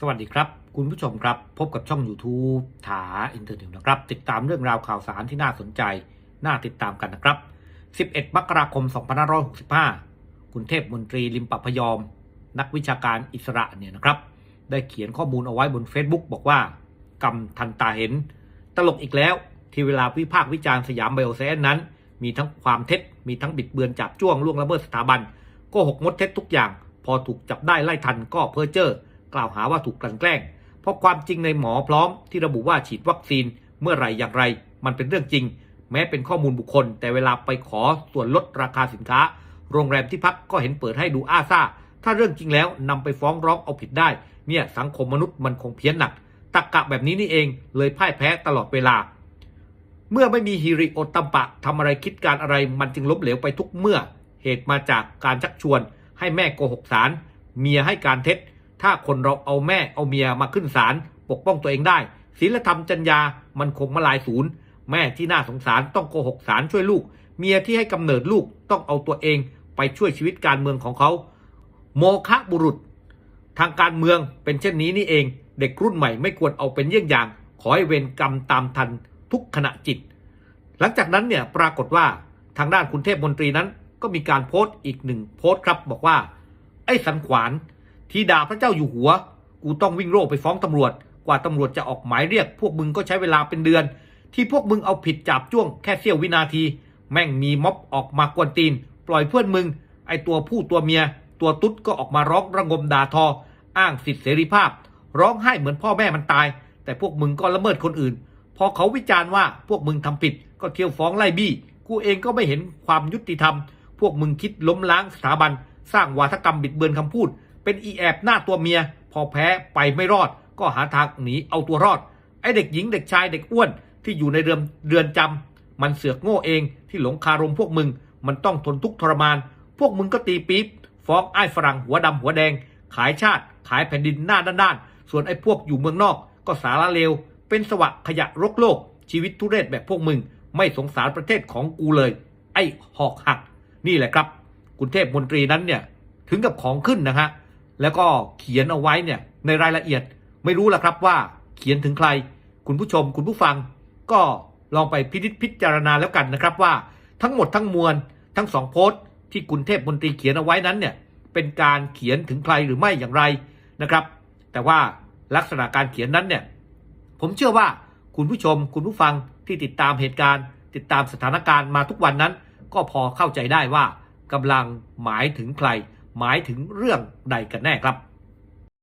สวัสดีครับ คุณผู้ชมครับ พบกับช่อง YouTube ถาอินเทอร์เน็ตนะครับ ติดตามเรื่องราวข่าวสารที่น่าสนใจ น่าติดตามกันนะครับ 11 มกราคม 2565 คุณเทพมนตรีลิมปะพยอม นักวิชาการอิสระเนี่ยนะครับ ได้เขียนข้อมูลเอาไว้บน Facebook บอกว่ากำทันตาเห็น ตลกอีกแล้ว ที่เวลาวิพากษ์วิจารณ์สยามไบโอแซนนั้น มีทั้งความเท็จมีทั้งบิดเบือนจับจ้วงล่วงละเมิดสถาบันโกหกมดเท็จทุกอย่าง พอถูกจับได้ไล่ทันก็เพ้อเจ้อ กล่าวหาว่าถูกกลั่นแกล้ง เพราะความจริงในหมอพร้อมที่ระบุว่าฉีดวัคซีนเมื่อไหรอย่างไร มันเป็นเรื่องจริง แม้เป็นข้อมูลบุคคล แต่เวลาไปขอส่วนลดราคาสินค้า โรงแรมที่พักก็เห็นเปิดให้ดูอ้าซ่าถ้าเรื่องจริงแล้วนำไปฟ้องร้องเอาผิดได้ เนี่ยสังคมมนุษย์มันคงเพี้ยนหนักตักกะแบบนี้นี่เองเลยพ่ายแพ้ตลอดเวลา เมื่อไม่มีฮิริโอตัมปะทำอะไรคิดการอะไร มันจึงล้มเหลวไปทุกเมื่อ เหตุมาจากการชักชวน ให้แม่โกหกสารเมียให้การเท็จ ถ้าคนเราเอาแม่เอาเมียมาขึ้นศาลปกป้องตัวเองได้ศีลธรรมจัญญามันคงมาลายศูนย์ แม่ที่น่าสงสารต้องโกหกสารช่วยลูก เมียที่ให้กำเนิดลูกต้องเอาตัวเองไปช่วยชีวิตการเมืองของเขา โมฆะบุรุษ ทางการเมืองเป็นเช่นนี้นี่เอง เด็กรุ่นใหม่ไม่ควรเอาเป็นเยี่ยงอย่าง ขอให้เวรกรรมตามทันทุกขณะจิต หลังจากนั้นเนี่ยปรากฏว่าทางด้านคุณเทพมนตรีนั้น ก็มีการโพสต์อีกหนึ่งโพสต์ครับบอกว่า ไอ้สันขวาน ที่ด่าพระเจ้าอยู่หัว กูต้องวิ่งโร่ไปฟ้องตำรวจ กว่าตำรวจจะออกหมายเรียก พวกมึงก็ใช้เวลาเป็นเดือน ที่พวกมึงเอาผิดจับจ้วงแค่เสี้ยววินาที แม่งมีม็อบออกมากวนตีน ปล่อยเพื่อนมึง ไอตัวผู้ตัวเมีย ตัวตุ๊ดก็ออกมาร้องระงมด่าทอ อ้างสิทธิเสรีภาพ ร้องไห้เหมือนพ่อแม่มันตาย แต่พวกมึงก็ละเมิดคนอื่น พอเขาวิจารณ์ว่าพวกมึงทำผิด ก็เที่ยวฟ้องไล่บี้ กูเองก็ไม่เห็นความยุติธรรม พวกมึงคิดล้มล้างสถาบัน สร้างวาทกรรมบิดเบือนคำพูด เป็นอีแอบหน้าตัวเมีย พอแพ้ไปไม่รอด ก็หาทางหนีเอาตัวรอด ไอ้เด็กหญิงเด็กชายเด็กอ้วนที่อยู่ในเรือนเรือนจำมันเสือกโง่เองที่หลงคารมพวกมึง มันต้องทนทุกข์ทรมาน พวกมึงก็ตีปี๊บฟ้องไอ้ฝรั่งหัวดำหัวแดง ขายชาติ ขายแผ่นดินหน้าด้านๆส่วนไอ้พวกอยู่เมืองนอก ก็สาระเลว เป็นสวะขยะรกโลก ชีวิตทุเรศแบบพวกมึง ไม่สงสารประเทศของกูเลย ไอ้หอกหัก นี่แหละครับ คุณเทพมนตรีนั้นเนี่ยถึงกับของขึ้นนะฮะ แล้วก็เขียนเอาไว้เนี่ยในรายละเอียดไม่รู้ละครับว่าเขียนถึงใคร คุณผู้ชมคุณผู้ฟัง ก็ลองไปพิจิตพิจารณาแล้วกันนะครับว่าทั้งหมดทั้งมวลทั้งสองโพสต์ที่คุณเทพมนตรีเขียนเอาไว้นั้นเนี่ยเป็นการเขียนถึงใครหรือไม่อย่างไรนะครับ แต่ว่าลักษณะการเขียนนั้นเนี่ยผมเชื่อว่าคุณผู้ชมคุณผู้ฟังที่ติดตามเหตุการณ์ ติดตามสถานการณ์มาทุกวันนั้น ก็พอเข้าใจได้ว่ากำลังหมายถึงใคร หมายถึงเรื่องใดกันแน่ครับ